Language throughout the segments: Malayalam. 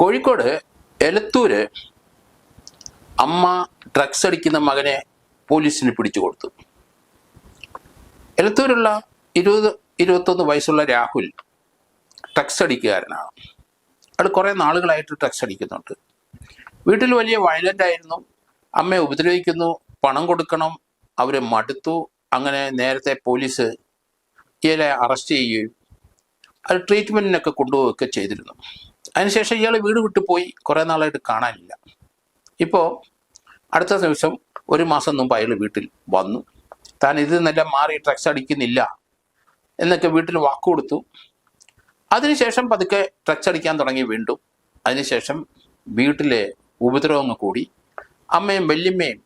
കോഴിക്കോട് എലത്തൂര് അമ്മ ഡ്രഗ്സ് അടിക്കുന്ന മകനെ പോലീസിന് പിടിച്ചു കൊടുത്തു. എലത്തൂരുള്ള ഇരുപത് ഇരുപത്തൊന്ന് വയസ്സുള്ള രാഹുൽ ഡ്രഗ്സ് അടിക്കുകാരനാണ്. അയാൾ കുറേ നാളുകളായിട്ട് ഡ്രഗ്സ് അടിക്കുന്നുണ്ട്. വീട്ടിൽ വലിയ വയലന്റ് ആയിരുന്നു. അമ്മയെ ഉപദ്രവിക്കുന്നു പണം കൊടുക്കണം അവരെ മടുത്തു. അങ്ങനെ നേരത്തെ പോലീസ് ഇയാളെ അറസ്റ്റ് ചെയ്യുകയും അത് ട്രീറ്റ്മെന്റിനൊക്കെ കൊണ്ടുപോവുകയൊക്കെ ചെയ്തിരുന്നു. അതിനുശേഷം ഇയാൾ വീട് വിട്ടു പോയി കുറേ നാളായിട്ട് കാണാനില്ല. ഇപ്പോൾ അടുത്ത ദിവസം ഒരു മാസം മുമ്പ് അയാൾ വീട്ടിൽ വന്നു. താൻ ഇത് നിന്നെല്ലാം മാറി ഡ്രഗ്സ് അടിക്കുന്നില്ല എന്നൊക്കെ വീട്ടിൽ വാക്ക് കൊടുത്തു. അതിനുശേഷം പതുക്കെ ഡ്രഗ്സ് അടിക്കാൻ തുടങ്ങി വീണ്ടും. അതിനുശേഷം വീട്ടിലെ ഉപദ്രവങ്ങൾ കൂടി. അമ്മയും വല്യമ്മയും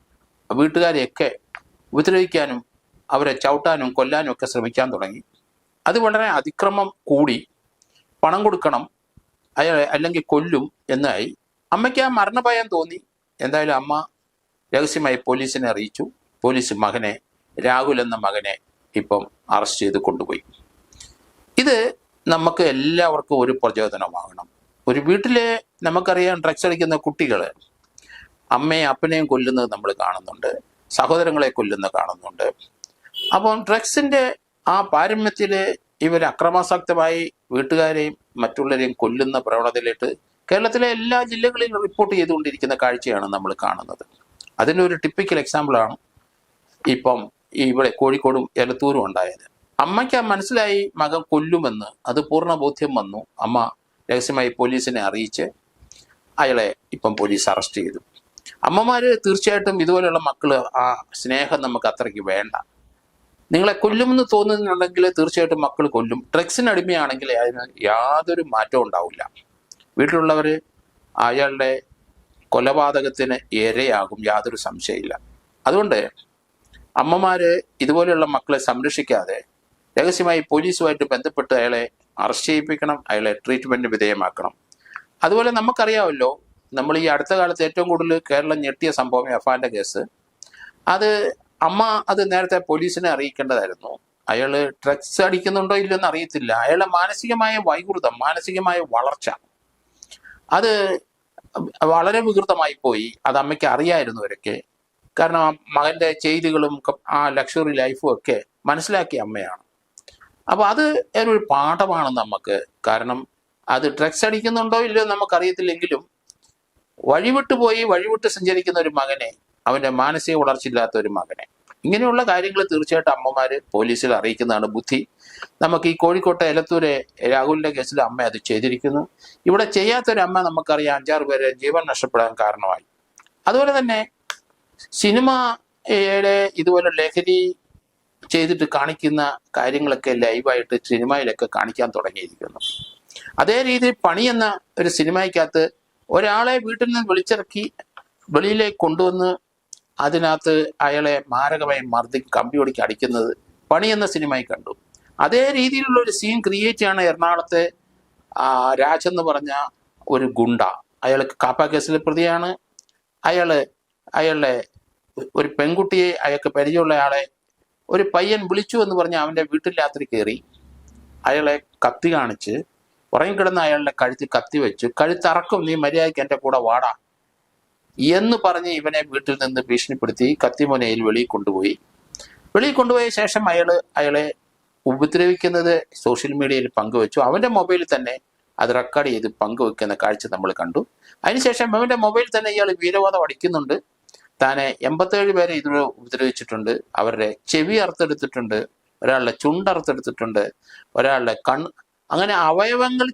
വീട്ടുകാരെയൊക്കെ ഉപദ്രവിക്കാനും അവരെ ചവിട്ടാനും കൊല്ലാനും ഒക്കെ ശ്രമിക്കാൻ തുടങ്ങി. അത് വളരെ അതിക്രമം കൂടി പണം കൊടുക്കണം അയാളെ അല്ലെങ്കിൽ കൊല്ലും എന്നായി. അമ്മയ്ക്ക് ആ മരണഭയം തോന്നി. എന്തായാലും അമ്മ രഹസ്യമായി പോലീസിനെ അറിയിച്ചു. പോലീസ് മകനെ രാഹുൽ എന്ന മകനെ ഇപ്പം അറസ്റ്റ് ചെയ്ത് കൊണ്ടുപോയി. ഇത് നമുക്ക് എല്ലാവർക്കും ഒരു പ്രചോദനമാകണം. ഒരു വീട്ടിലെ നമുക്കറിയാം ഡ്രഗ്സ് അടിക്കുന്ന കുട്ടികൾ അമ്മയും അപ്പനെയും കൊല്ലുന്നത് നമ്മൾ കാണുന്നുണ്ട്. സഹോദരങ്ങളെ കൊല്ലുന്ന കാണുന്നുണ്ട്. അപ്പം ഡ്രഗ്സിന്റെ ആ പാരമ്യത്തിൽ ഇവർ അക്രമാസക്തമായി വീട്ടുകാരെയും മറ്റുള്ളവരെയും കൊല്ലുന്ന പ്രവണതയിലേക്ക് കേരളത്തിലെ എല്ലാ ജില്ലകളിലും റിപ്പോർട്ട് ചെയ്തുകൊണ്ടിരിക്കുന്ന കാഴ്ചയാണ് നമ്മൾ കാണുന്നത്. അതിന്റെ ഒരു ടിപ്പിക്കൽ എക്സാമ്പിളാണ് ഇപ്പം ഇവിടെ കോഴിക്കോടും എലത്തൂരും ഉണ്ടായത്. അമ്മയ്ക്ക് മനസ്സിലായി മകൻ കൊല്ലുമെന്ന് അത് പൂർണ ബോധ്യം വന്നു. അമ്മ രഹസ്യമായി പോലീസിനെ അറിയിച്ച് അയാളെ ഇപ്പം പോലീസ് അറസ്റ്റ് ചെയ്തു. അമ്മമാര് തീർച്ചയായിട്ടും ഇതുപോലെയുള്ള മക്കൾ ആ സ്നേഹം നമുക്ക് അത്രയ്ക്ക് വേണ്ട. നിങ്ങളെ കൊല്ലുമെന്ന് തോന്നുന്നുണ്ടെങ്കിൽ തീർച്ചയായിട്ടും മക്കൾ കൊല്ലും. ഡ്രഗ്സിന് അടിമയാണെങ്കിൽ അതിന് യാതൊരു മാറ്റവും ഉണ്ടാവില്ല. വീട്ടിലുള്ളവർ അയാളുടെ കൊലപാതകത്തിന് ഇരയാകും യാതൊരു സംശയമില്ല അതുകൊണ്ട് അമ്മമാര് ഇതുപോലെയുള്ള മക്കളെ സംരക്ഷിക്കാതെ രഹസ്യമായി പോലീസുമായിട്ട് ബന്ധപ്പെട്ട് അയാളെ അറസ്റ്റ് ചെയ്യിപ്പിക്കണം അയാളെ ട്രീറ്റ്മെന്റ് വിധേയമാക്കണം. അതുപോലെ നമുക്കറിയാമല്ലോ നമ്മൾ ഈ അടുത്ത കാലത്ത് ഏറ്റവും കൂടുതൽ കേരളം ഞെട്ടിയ സംഭവം എഫാന്റെ കേസ്. അത് അമ്മ അത് നേരത്തെ പോലീസിനെ അറിയിക്കേണ്ടതായിരുന്നു. അയാൾ ഡ്രഗ്സ് അടിക്കുന്നുണ്ടോ ഇല്ലെന്ന് അറിയത്തില്ല. അയാളെ മാനസികമായ വൈകൃതം മാനസികമായ വളർച്ച. അത് വളരെ വികൃതമായി പോയി. അത് അമ്മയ്ക്ക് അറിയായിരുന്നു അവരൊക്കെ കാരണം മകന്റെ ചെയ്തികളും ആ ലക്ഷറി ലൈഫും ഒക്കെ മനസ്സിലാക്കിയ അമ്മയാണ്. അപ്പൊ അത് ഒരു പാഠമാണ് നമുക്ക് കാരണം അത് ഡ്രഗ്സ് അടിക്കുന്നുണ്ടോ ഇല്ലയോ നമുക്കറിയത്തില്ലെങ്കിലും വഴിവിട്ട് പോയി വഴിവിട്ട് സഞ്ചരിക്കുന്ന ഒരു മകനെ അവന്റെ മാനസിക വളർച്ചയില്ലാത്ത ഒരു മകനെ. ഇങ്ങനെയുള്ള കാര്യങ്ങൾ തീർച്ചയായിട്ടും അമ്മമാര് പോലീസിൽ അറിയിക്കുന്നതാണ് ബുദ്ധി. നമുക്ക് ഈ കോഴിക്കോട്ടെ എലത്തൂരെ രാഹുലിന്റെ കേസിൽ അമ്മ അത് ചെയ്തിരിക്കുന്നു. ഇവിടെ ചെയ്യാത്തൊരു അമ്മ നമുക്കറിയാം അഞ്ചാറ് പേര് ജീവൻ നഷ്ടപ്പെടാൻ കാരണമായി. അതുപോലെ തന്നെ സിനിമയുടെ ഇതുപോലെ ലഹരി ചെയ്തിട്ട് കാണിക്കുന്ന കാര്യങ്ങളൊക്കെ ലൈവായിട്ട് സിനിമയിലൊക്കെ കാണിക്കാൻ തുടങ്ങിയിരിക്കുന്നു. അതേ രീതിയിൽ പണി എന്ന ഒരു സിനിമയ്ക്കകത്ത് ഒരാളെ വീട്ടിൽ നിന്ന് വിളിച്ചിറക്കി വെളിയിലേക്ക് കൊണ്ടുവന്ന് അതിനകത്ത് അയാളെ മാരകമായി മർദ്ദി കമ്പി ഒടിക്ക് അടിക്കുന്നത് പണി എന്ന സിനിമയിൽ കണ്ടു. അതേ രീതിയിലുള്ള ഒരു സീൻ ക്രിയേറ്റ് ചെയ്യണം എറണാകുളത്തെ രാജെന്ന് പറഞ്ഞ ഒരു ഗുണ്ട. അയാൾ കാപ്പ കേസിലെ പ്രതിയാണ്. അയാൾ അയാളുടെ ഒരു പെൺകുട്ടിയെ അയാൾക്ക് പരിചയമുള്ള ആളെ ഒരു പയ്യൻ വിളിച്ചു എന്ന് പറഞ്ഞ് അവന്റെ വീട്ടിൽ രാത്രി കയറി. അയാളെ കത്തി കാണിച്ച് ഉറങ്ങിക്കിടന്ന അയാളുടെ കഴുത്തിൽ കത്തി വെച്ചു കഴുത്തറക്കും നീ മര്യാദയ്ക്ക് എന്റെ കൂടെ വാടാ. എന്ന് പറഞ്ഞ് ഇവനെ വീട്ടിൽ നിന്ന് ഭീഷണിപ്പെടുത്തി കത്തിമുനയിൽ വെളിയിൽ കൊണ്ടുപോയി. വെളിയിൽ കൊണ്ടുപോയ ശേഷം അയാൾ അയാളെ ഉപദ്രവിക്കുന്നത് സോഷ്യൽ മീഡിയയിൽ പങ്കുവെച്ചു. അവന്റെ മൊബൈലിൽ തന്നെ അത് റെക്കോർഡ് ചെയ്ത് പങ്കുവെക്കുന്ന കാഴ്ച നമ്മൾ കണ്ടു. അതിനുശേഷം അവന്റെ മൊബൈലിൽ തന്നെ ഇയാൾ വീരവാദം അടിക്കുന്നുണ്ട്. താനെ എൺപത്തേഴ് പേരെ ഇതിൽ ഉപദ്രവിച്ചിട്ടുണ്ട്. അവരുടെ ചെവി അറുത്തെടുത്തിട്ടുണ്ട്. ഒരാളുടെ ചുണ്ട് അറുത്തെടുത്തിട്ടുണ്ട്. ഒരാളുടെ കൺ അങ്ങനെ അവയവങ്ങൾ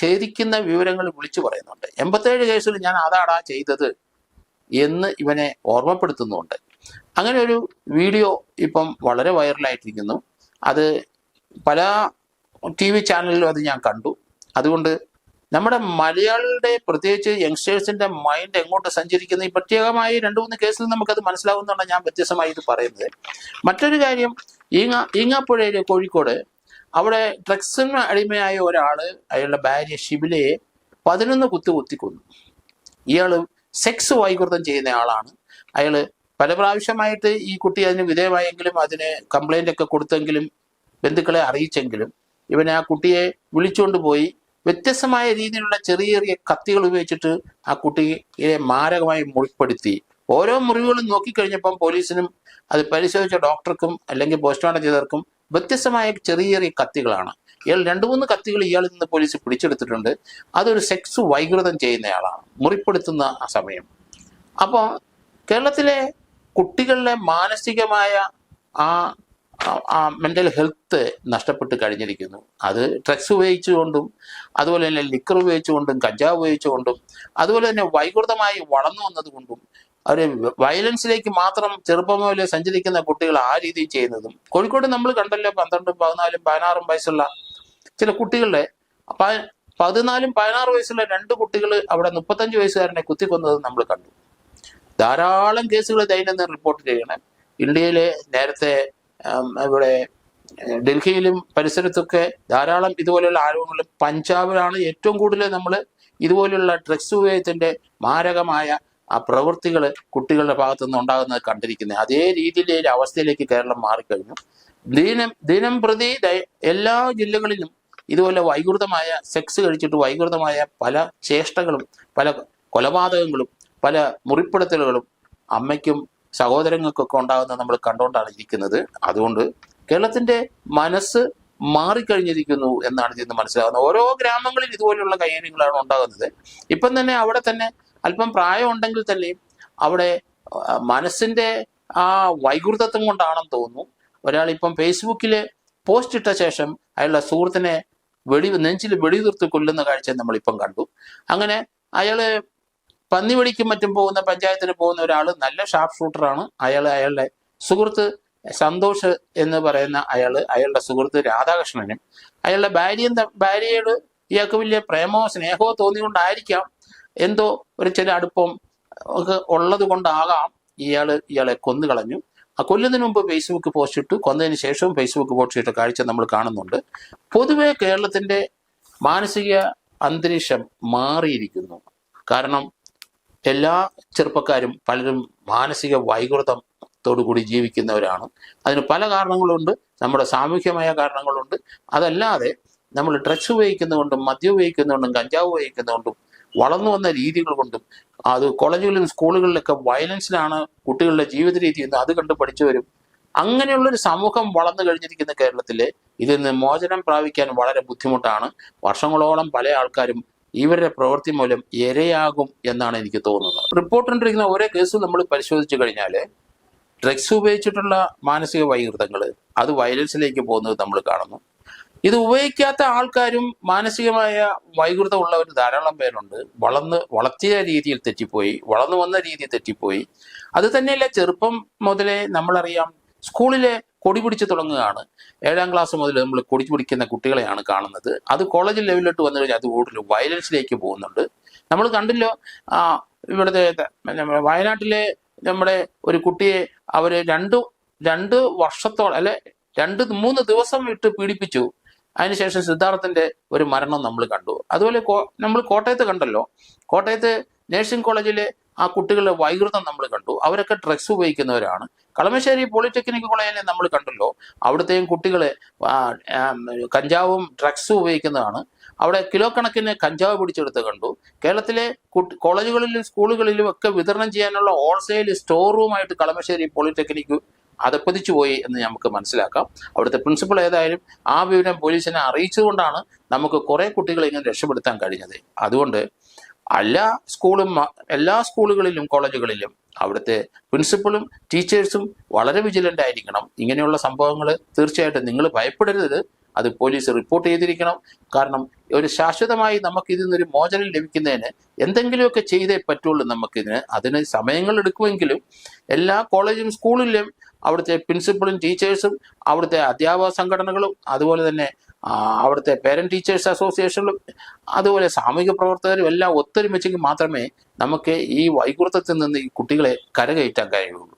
ഛേദിക്കുന്ന വിവരങ്ങൾ വിളിച്ചു പറയുന്നുണ്ട്. എൺപത്തേഴ് കേസിൽ ഞാൻ അതാടാ ചെയ്തത് എന്ന് ഇവനെ ഓർമ്മപ്പെടുത്തുന്നുണ്ട്. അങ്ങനെ ഒരു വീഡിയോ ഇപ്പം വളരെ വൈറലായിട്ടിരിക്കുന്നു. അത് പല ടി വി ചാനലിലും അത് ഞാൻ കണ്ടു. അതുകൊണ്ട് നമ്മുടെ മലയാളികളുടെ പ്രത്യേകിച്ച് യങ്സ്റ്റേഴ്സിന്റെ മൈൻഡ് എങ്ങോട്ട് സഞ്ചരിക്കുന്ന? ഈ പ്രത്യേകമായി രണ്ട് മൂന്ന് കേസിൽ നമുക്കത് മനസ്സിലാവുന്നതാണ് ഞാൻ വ്യത്യസ്തമായി ഇത് പറയുന്നത്. മറ്റൊരു കാര്യം ഈങ്ങ ഈങ്ങാപ്പുഴയിലെ കോഴിക്കോട് അവിടെ ഡ്രഗ്സിന് അടിമയായ ഒരാൾ അയാളുടെ ഭാര്യ ഷിബിലയെ പതിനൊന്ന് കുത്തു കുത്തിക്കൊന്നു. ഇയാൾ സെക്സ് വൈകൃതം ചെയ്യുന്ന ആളാണ്. അയാൾ പല പ്രാവശ്യമായിട്ട് ഈ കുട്ടി അതിന് വിധേയമായെങ്കിലും അതിന് കംപ്ലൈന്റ് ഒക്കെ കൊടുത്തെങ്കിലും ബന്ധുക്കളെ അറിയിച്ചെങ്കിലും ഇവൻ ആ കുട്ടിയെ വിളിച്ചുകൊണ്ട് പോയി. വ്യത്യസ്തമായ രീതിയിലുള്ള ചെറിയ ചെറിയ കത്തികൾ ഉപയോഗിച്ചിട്ട് ആ കുട്ടിയെ മാരകമായി മുറിപ്പെടുത്തി. ഓരോ മുറിവുകളും നോക്കിക്കഴിഞ്ഞപ്പം പോലീസിനും അത് പരിശോധിച്ച ഡോക്ടർക്കും അല്ലെങ്കിൽ പോസ്റ്റ്മോർട്ടം ചെയ്തവർക്കും വ്യത്യസ്തമായ ചെറിയ ചെറിയ കത്തികളാണ്. ഇയാൾ രണ്ടു മൂന്ന് കത്തികൾ ഇയാളിൽ നിന്ന് പോലീസ് പിടിച്ചെടുത്തിട്ടുണ്ട്. അതൊരു സെക്സ് വൈകൃതം ചെയ്യുന്നയാളാണ്. മുറിപ്പെടുത്തുന്ന ആ സമയം. അപ്പോൾ കേരളത്തിലെ കുട്ടികളിലെ മാനസികമായ ആ ആ ഹെൽത്ത് നഷ്ടപ്പെട്ട് കഴിഞ്ഞിരിക്കുന്നു. അത് ഡ്രഗ്സ് ഉപയോഗിച്ചുകൊണ്ടും അതുപോലെ തന്നെ ലിക്കർ ഉപയോഗിച്ചുകൊണ്ടും കഞ്ചാവ് ഉപയോഗിച്ചുകൊണ്ടും അതുപോലെ തന്നെ വൈകൃതമായി വളർന്നു വന്നതുകൊണ്ടും അവർ വയലൻസിലേക്ക് മാത്രം ചെറുപ്പം മുതലേ സഞ്ചരിക്കുന്ന കുട്ടികൾ ആ രീതിയിൽ ചെയ്യുന്നതും. കോഴിക്കോട് നമ്മൾ കണ്ടല്ലോ പന്ത്രണ്ടും പതിനാലും പതിനാറും വയസ്സുള്ള ചില കുട്ടികളുടെ പ- പതിനാലും പതിനാറ് വയസ്സുള്ള രണ്ട് കുട്ടികൾ അവിടെ മുപ്പത്തഞ്ച് വയസ്സുകാരനെ കുത്തിക്കൊന്നത് നമ്മൾ കണ്ടു. ധാരാളം കേസുകൾ ദൈനംദിനം റിപ്പോർട്ട് ചെയ്യണം. ഇന്ത്യയിലെ നേരത്തെ ഇവിടെ ഡൽഹിയിലും പരിസരത്തൊക്കെ ധാരാളം ഇതുപോലെയുള്ള ആരോപണങ്ങൾ പഞ്ചാബിലാണ് ഏറ്റവും കൂടുതൽ നമ്മൾ ഇതുപോലെയുള്ള ഡ്രഗ്സ് ഉപയോഗത്തിന്റെ മാരകമായ ആ പ്രവൃത്തികൾ കുട്ടികളുടെ ഭാഗത്തു നിന്ന് ഉണ്ടാകുന്നത് കണ്ടിരിക്കുന്നത്. അതേ രീതിയിലെ ഒരു അവസ്ഥയിലേക്ക് കേരളം മാറിക്കഴിഞ്ഞു. ദിനം ദിനം പ്രതി എല്ലാ ജില്ലകളിലും ഇതുപോലെ വൈകൃതമായ സെക്സ് കഴിച്ചിട്ട് വൈകൃതമായ പല ചേഷ്ടകളും പല കൊലപാതകങ്ങളും പല മുറിപ്പെടുത്തലുകളും അമ്മയ്ക്കും സഹോദരങ്ങൾക്കൊക്കെ ഉണ്ടാകുന്നത് നമ്മൾ കണ്ടുകൊണ്ടാണ് ഇരിക്കുന്നത്. അതുകൊണ്ട് കേരളത്തിന്റെ മനസ്സ് മാറിക്കഴിഞ്ഞിരിക്കുന്നു എന്നാണ് ഇതിൽ നിന്ന് മനസ്സിലാകുന്നത്. ഓരോ ഗ്രാമങ്ങളിൽ ഇതുപോലെയുള്ള കൈകാര്യങ്ങളാണ് ഉണ്ടാകുന്നത്. ഇപ്പം തന്നെ അവിടെ തന്നെ അല്പം പ്രായം ഉണ്ടെങ്കിൽ തന്നെയും അവിടെ മനസ്സിന്റെ ആ വൈകൃതത്വം കൊണ്ടാണെന്ന് തോന്നുന്നു. ഒരാൾ ഇപ്പം ഫേസ്ബുക്കിൽ പോസ്റ്റ് ഇട്ട ശേഷം അയാളുടെ സുഹൃത്തിനെ വെടി നെഞ്ചിൽ വെടിതീർത്ത് കൊല്ലുന്ന കാഴ്ച നമ്മളിപ്പം കണ്ടു. അങ്ങനെ അയാൾ പന്നി വെടിക്കും മറ്റും പോകുന്ന പഞ്ചായത്തിന് പോകുന്ന ഒരാൾ നല്ല ഷാർപ്പ് ഷൂട്ടറാണ് അയാൾ അയാളുടെ സുഹൃത്ത് സന്തോഷ് എന്ന് പറയുന്ന അയാൾ അയാളുടെ സുഹൃത്ത് രാധാകൃഷ്ണനും. അയാളുടെ ഭാര്യയും ത- ഭാര്യയോട് ഇയാൾക്ക് വലിയ പ്രേമോ സ്നേഹമോ തോന്നിക്കൊണ്ടായിരിക്കാം എന്തോ ഒരു ചില അടുപ്പം ഒക്കെ ഉള്ളത് കൊണ്ടാകാം ഇയാൾ ഇയാളെ കൊന്നു കളഞ്ഞു. ആ കൊല്ലുന്നതിന് മുമ്പ് ഫേസ്ബുക്ക് പോസ്റ്റ് ഇട്ടു. കൊന്നതിന് ശേഷവും ഫേസ്ബുക്ക് പോസ്റ്റ് ഇട്ട കാഴ്ച നമ്മൾ കാണുന്നുണ്ട്. പൊതുവെ കേരളത്തിന്റെ മാനസിക അന്തരീക്ഷം മാറിയിരിക്കുന്നു. കാരണം എല്ലാ ചെറുപ്പക്കാരും പലരും മാനസിക വൈകൃതത്തോടുകൂടി ജീവിക്കുന്നവരാണ്. അതിന് പല കാരണങ്ങളുണ്ട്. നമ്മുടെ സാമൂഹ്യമായ കാരണങ്ങളുണ്ട്. അതല്ലാതെ നമ്മൾ ഡ്രഗ്സ് ഉപയോഗിക്കുന്നതുകൊണ്ടും മദ്യം ഉപയോഗിക്കുന്നതുകൊണ്ടും കഞ്ചാവ് ഉപയോഗിക്കുന്നതുകൊണ്ടും വളർന്നു വന്ന രീതികൾ കൊണ്ടും അത് കോളേജുകളിലും സ്കൂളുകളിലൊക്കെ വയലൻസിലാണ് കുട്ടികളുടെ ജീവിത രീതി എന്ന് അത് കണ്ട് പഠിച്ചവരും അങ്ങനെയുള്ളൊരു സമൂഹം വളർന്നു കഴിഞ്ഞിരിക്കുന്ന കേരളത്തിൽ ഇതിൽ നിന്ന് മോചനം പ്രാപിക്കാൻ വളരെ ബുദ്ധിമുട്ടാണ്. വർഷങ്ങളോളം പല ആൾക്കാരും ഇവരുടെ പ്രവൃത്തി മൂലം ഇരയാകും എന്നാണ് എനിക്ക് തോന്നുന്നത്. റിപ്പോർട്ട് കണ്ടിരിക്കുന്ന ഓരോ കേസും നമ്മൾ പരിശോധിച്ചു കഴിഞ്ഞാൽ ഡ്രഗ്സ് ഉപയോഗിച്ചിട്ടുള്ള മാനസിക വൈകൃതങ്ങൾ അത് വയലൻസിലേക്ക് പോകുന്നത് നമ്മൾ കാണുന്നു. ഇത് ഉപയോഗിക്കാത്ത ആൾക്കാരും മാനസികമായ വൈകൃതം ഉള്ളവർ ധാരാളം പേരുണ്ട്. വളർന്ന് വളർത്തിയ രീതിയിൽ തെറ്റിപ്പോയി വളർന്നു വന്ന രീതിയിൽ തെറ്റിപ്പോയി. അത് തന്നെയല്ല ചെറുപ്പം മുതലേ നമ്മളറിയാം സ്കൂളിലെ കൊടി പിടിച്ച് തുടങ്ങുകയാണ്. ഏഴാം ക്ലാസ് മുതൽ നമ്മൾ കൊടി പിടിക്കുന്ന കുട്ടികളെയാണ് കാണുന്നത്. അത് കോളേജ് ലെവലിലോട്ട് വന്നു കഴിഞ്ഞാൽ അത് കൂടുതൽ വയലൻസിലേക്ക് പോകുന്നുണ്ട്. നമ്മൾ കണ്ടല്ലോ ഇവിടുത്തെ വയനാട്ടിലെ നമ്മുടെ ഒരു കുട്ടിയെ അവർ രണ്ട് രണ്ട് വർഷത്തോളം അല്ലെ രണ്ട് മൂന്ന് ദിവസം ഇട്ട് പീഡിപ്പിച്ചു. അതിനുശേഷം സിദ്ധാർത്ഥന്റെ ഒരു മരണം നമ്മൾ കണ്ടു. അതുപോലെ നമ്മൾ കോട്ടയത്ത് കണ്ടല്ലോ. കോട്ടയത്ത് നഴ്സിംഗ് കോളേജിലെ ആ കുട്ടികളുടെ വൈകൃതം നമ്മൾ കണ്ടു. അവരൊക്കെ ഡ്രഗ്സ് ഉപയോഗിക്കുന്നവരാണ്. കളമശ്ശേരി പോളിടെക്നിക് കോളേജിലെ നമ്മൾ കണ്ടല്ലോ. അവിടുത്തെയും കുട്ടികളെ കഞ്ചാവും ഡ്രഗ്സും ഉപയോഗിക്കുന്നതാണ്. അവിടെ കിലോ കണക്കിന് കഞ്ചാവ് പിടിച്ചെടുത്ത് കണ്ടു. കേരളത്തിലെ കോളേജുകളിലും സ്കൂളുകളിലും ഒക്കെ വിതരണം ചെയ്യാനുള്ള ഹോൾസെയിൽ സ്റ്റോർ റൂമായിട്ട് കളമശ്ശേരി പോളിടെക്നിക് അതപ്പതിച്ചു പോയി എന്ന് നമുക്ക് മനസ്സിലാക്കാം. അവിടുത്തെ പ്രിൻസിപ്പൾ ഏതായാലും ആ വിവരം പോലീസിനെ അറിയിച്ചുകൊണ്ടാണ് നമുക്ക് കുറെ കുട്ടികളെ ഇങ്ങനെ രക്ഷപ്പെടുത്താൻ കഴിഞ്ഞത്. അതുകൊണ്ട് എല്ലാ സ്കൂളും എല്ലാ സ്കൂളുകളിലും കോളേജുകളിലും അവിടുത്തെ പ്രിൻസിപ്പളും ടീച്ചേഴ്സും വളരെ വിജിലന്റ് ആയിരിക്കണം. ഇങ്ങനെയുള്ള സംഭവങ്ങൾ തീർച്ചയായിട്ടും നിങ്ങൾ ഭയപ്പെടരുത്. അത് പോലീസ് റിപ്പോർട്ട് ചെയ്തിരിക്കണം. കാരണം ഒരു ശാശ്വതമായി നമുക്ക് ഇതിൽ നിന്നൊരു മോചനം ലഭിക്കുന്നതിന് എന്തെങ്കിലുമൊക്കെ ചെയ്തേ പറ്റുള്ളൂ നമുക്കിതിന്. അതിന് സമയങ്ങൾ എടുക്കുമെങ്കിലും എല്ലാ കോളേജും സ്കൂളിലും അവിടുത്തെ പ്രിൻസിപ്പളും ടീച്ചേഴ്സും അവിടുത്തെ അധ്യാപക സംഘടനകളും അതുപോലെ തന്നെ അവിടുത്തെ പേരന്റ് ടീച്ചേഴ്സ് അസോസിയേഷനുകളും അതുപോലെ സാമൂഹിക പ്രവർത്തകരും എല്ലാം ഒത്തൊരുമിച്ചെങ്കിൽ മാത്രമേ നമുക്ക് ഈ വൈകൃതത്തിൽ നിന്ന് ഈ കുട്ടികളെ കരകയറ്റാൻ കഴിയുള്ളൂ.